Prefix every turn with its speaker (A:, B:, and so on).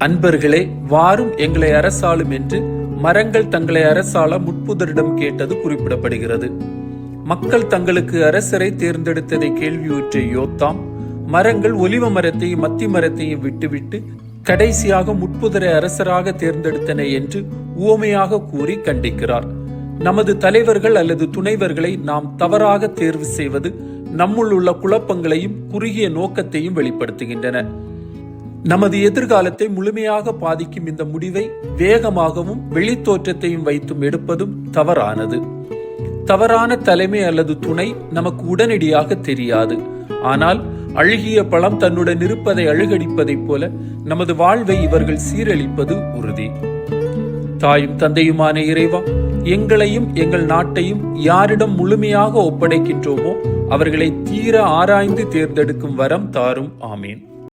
A: அன்பர்களே வாரும் எங்களை அரசாளும் என்று மரங்கள் தங்களை அரசாள முட்புதரிடம் கேட்டது குறிப்பிடப்படுகிறது. மக்கள் தங்களுக்கு அரசரை தேர்ந்தெடுத்ததை கேள்வியுற்ற யோத்தாம் மரங்கள் ஒலிவ மரத்தையும் மத்தி மரத்தையும் விட்டுவிட்டு கடைசியாக முட்புதரை அரசராக தேர்ந்தெடுத்தன என்று உவமையாக கூறி கண்டிக்கிறார். நமது தலைவர்கள் அல்லது துணைவர்களை நாம் தவறாக தேர்வு செய்வது நம்முள் உள்ள குழப்பங்களையும் குறுகிய நோக்கத்தையும் வெளிப்படுத்துகின்றன. நமது எதிர்காலத்தை முழுமையாக பாதிக்கும் இந்த முடிவை வேகமாகவும் வெளித்தோற்றத்தையும் வைத்தும் எடுப்பதும் தவறானது. தவறான தலைமை அல்லது துணை நமக்கு உடனடியாக தெரியாது. ஆனால் அழுகிய பழம் தன்னுடன் இருப்பதை அழுகடிப்பதைப் போல நமது வாழ்வை இவர்கள் சீரழிப்பது உறுதி. தாயும் தந்தையுமான இறைவா எங்களையும் எங்கள் நாட்டையும் யாரிடம் முழுமையாக ஒப்படைக்கின்றோமோ அவர்களை தீர ஆராய்ந்து தேர்ந்தெடுக்கும் வரம் தாரும். ஆமீன்.